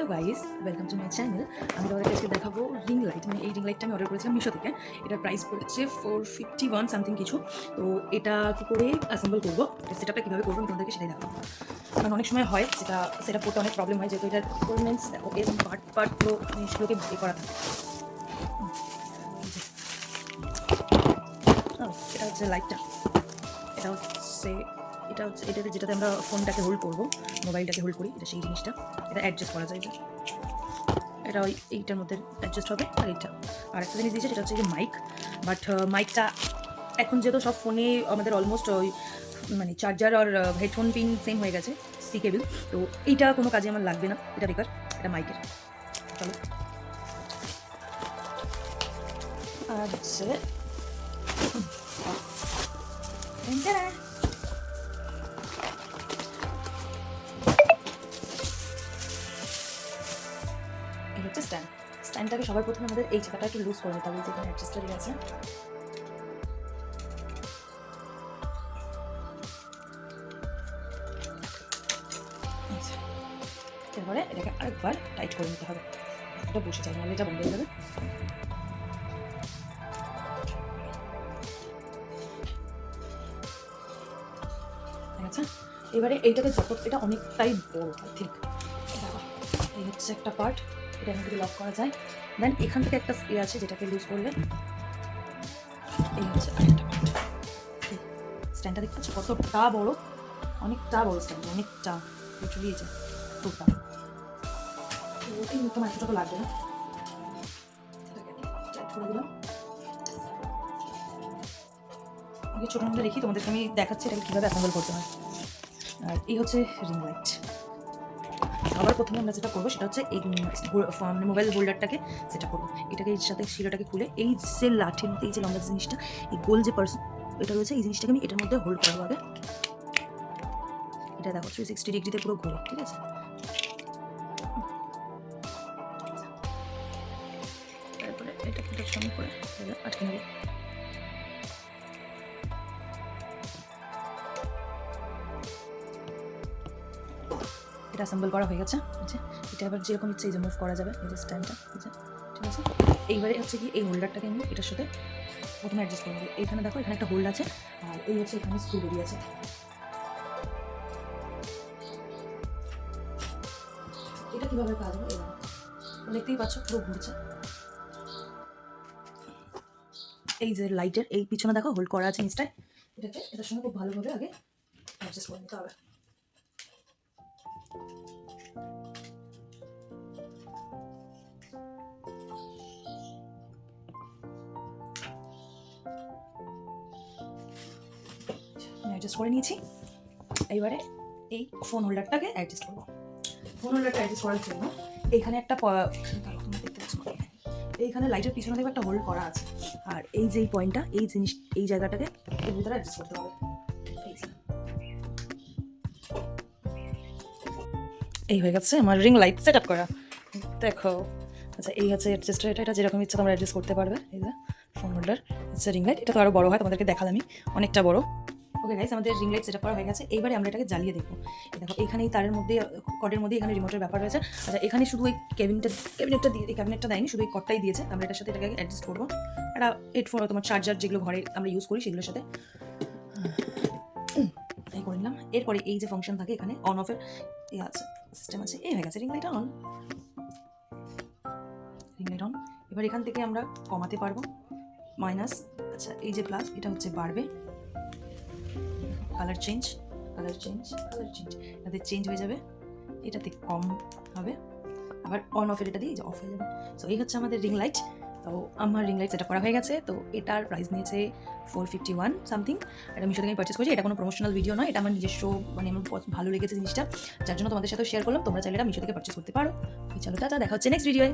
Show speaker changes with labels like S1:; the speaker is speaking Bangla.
S1: Hello guys welcome to my channel আমি তোমাদেরকে আজকে দেখাবো রিং লাইট মানে এই রিং লাইটটা আমি অর্ডার করেছিলাম মিশো থেকে। এটার প্রাইস পড়েছে ফোর ফিফটি ওয়ান সামথিং কিছু। তো এটা কী করে অ্যাসেম্বল করব সেটআপটা কীভাবে করব আমি তোমাদেরকে সেটাই দেখাবো। কারণ অনেক সময় হয় সেটা সেটা করতে অনেক প্রবলেম হয় যেহেতু এটার রিকোয়ারমেন্টস ওকে পার্ট পার্টগুলো জিনিসগুলোকে এ করা থাকে। ও, এটা হচ্ছে লাইটটা এটা হচ্ছে এটা হচ্ছে, এটাতে যেটাতে আমরা ফোনটাকে হোল্ড করব, মোবাইলটাকে হোল্ড করি, এটা সেই জিনিসটা। এটা অ্যাডজাস্ট করা যায়। এটা ওই এইটার মধ্যে অ্যাডজাস্ট হবে, আর এইটা। আর একটা জিনিস দিয়েছে, সেটা হচ্ছে মাইক বাট মাইকটা এখন যেহেতু সব ফোনে আমাদের অলমোস্ট ওই মানে চার্জার আর হেডফোন পিন সেম হয়ে গেছে সি কেবিল তো এইটা কোনো কাজে আমার লাগবে না, এটা বেকার, এটা মাইকের চলো। আর স্ট্যান্ডটাকে সবার প্রথমে আমাদের এই চাকাটা একটু লুজ করে নিতে হবে, যেখানে অ্যাডজাস্টারই আছে আচ্ছা। এরপরে এটাকে আরেকবার টাইট করে নিতে হবে। এটা বসে যায় নাহলে এটা বন্ধ হয়ে যাবে। ঠিক এবারে এইটাকে যত এটা অনেকটাই বড়, ঠিক। এই হচ্ছে একটা পার্ট এটা এখান থেকে লক করা যায়। দেন এখান থেকে একটা ইয়ে আছে যেটাকে লুজ করলে এই হচ্ছে আরেকটা স্ট্যান্ডটা দেখতে পাচ্ছ? কতটা বড়? অনেকটা বড় স্ট্যান্ড অনেকটা লিটারলি এই যে পুরোটা তো এই মুখটা আমার এতটা তো লাগবে না ছোটো মধ্যে দেখি, তোমাদেরকে আমি দেখাচ্ছি এটাকে কীভাবে অ্যাসেম্বল করতে হয়। আর এই হচ্ছে রিং লাইট আবার প্রথমে আমরা যেটা করব সেটা হচ্ছে এই মানে মোবাইল হোল্ডারটাকে সেটা করব। এটাকে এর সাথে শিলাটাকে খুলে এই যে লাঠির মধ্যে, এই যে লম্বা জিনিসটা, এই গোল যে পার্সন এটা রয়েছে, এই জিনিসটাকে আমি এটার মধ্যে হোল্ড করব আগে। এটা দেখো থ্রি সিক্সটি ডিগ্রিতে পুরো ঘোরো, ঠিক আছে? তারপরে এটা সঙ্গে করে আটকে নেব। এটা অ্যাসেম্বল করা হয়ে গেছে। যে, এটা আবার যেরকম ইচ্ছে মুভ করা যাবে, এই যে স্ট্যান্ডটা ঠিক আছে? এইবারে হচ্ছে কি এই হোল্ডারটাকে আমি এটার সাথে প্রথমে অ্যাডজাস্ট করে নেব। এইখানে দেখো, এখানে একটা হোল্ড আছে, আর এই হচ্ছে এখানে স্ক্রু বেরিয়ে আছে। এটা কীভাবে কাজ হবে? দেখতেই পাচ্ছ, পুরো ঘুরছে। এই যে লাইটের এই পিছনে দেখো হোল্ড করা আছে নিচটায় এটাকে, এটার সঙ্গে খুব ভালোভাবে আগে অ্যাডজাস্ট করে নিতে হবে। অ্যাডজাস্ট করে নিয়েছি। এইবারে এই ফোন হোল্ডারটাকে অ্যাডজাস্ট করব। ফোন হোল্ডারটা অ্যাডজাস্ট করার জন্য এইখানে একটা। এইখানে লাইটের পিছনে দেখবে একটা হোল্ড করা আছে। আর এই যে পয়েন্টটা এই জিনিস এই জায়গাটাকে এর ভিতরে অ্যাডজাস্ট করতে হবে। এই হয়ে গেছে, আমার রিং লাইট সেট আপ করা। দেখো আচ্ছা এই হচ্ছে অ্যাডজাস্টার এটা এটা যেরকম ইচ্ছা তোমরা অ্যাডজাস্ট করতে পারবে, এই যে ফোন হোল্ডার হচ্ছে রিং লাইট এটা তো আরও বড়ো হয়, তোমাদেরকে দেখালাম আমি অনেকটা বড়। ওকে গাইস আমাদের রিং লাইট সেট আপ করা হয়ে গেছে, এইবারে আমরা এটাকে জ্বালিয়ে দেখব। দেখো এখানে এই তারের মধ্যে কটের মধ্যে এখানে রিমোটের ব্যাপার রয়েছে। আচ্ছা এখানে শুধু ওই ক্যাবিনেটটা ক্যাবিনেটটা দিয়ে, এই ক্যাবিনেটটা দেয়নি, শুধু এই কটটাই দিয়েছে। আমরা এটার সাথে এটাকে অ্যাডজাস্ট করব। একটা হেডফোন তোমার চার্জার যেগুলো ঘরে আমরা ইউজ করি, সেগুলোর সাথে। এই করে নিলাম। এরপরে এই যে ফাংশন থাকে এখানে অন অফের ইয়ে আছে সিস্টেম আছে। এই হয়ে গেছে ring light on ring light on এবার এখান থেকে আমরা কমাতে পারব। মাইনাস আচ্ছা এই যে প্লাস এটা হচ্ছে বাড়বে। Colour change colour change colour change এটাতে চেঞ্জ হয়ে যাবে। এটাতে কম হবে। আবার অন অফের এটা দিয়ে অফ হয়ে যাবে। সো এই হচ্ছে আমাদের রিং লাইট তো আমার রিং লাইট সেটা করা হয়ে গেছে। তো এটার প্রাইস নিয়েছে ফোর ফিফটি ওয়ান সামথিং এটা মিশো থেকে পার্চেস করেছি, এটা কোনো প্রমোশনাল ভিডিও নয়, এটা আমার নিজস্ব মানে আমার ভালো লেগেছে জিনিসটা। যার জন্য তোমাদের সাথে শেয়ার করলাম, তোমরা চাইলে এটা মিশো থেকে পার্চেস করতে পারো। চলো, টাটা, দেখা হচ্ছে নেক্সট ভিডিওয়ে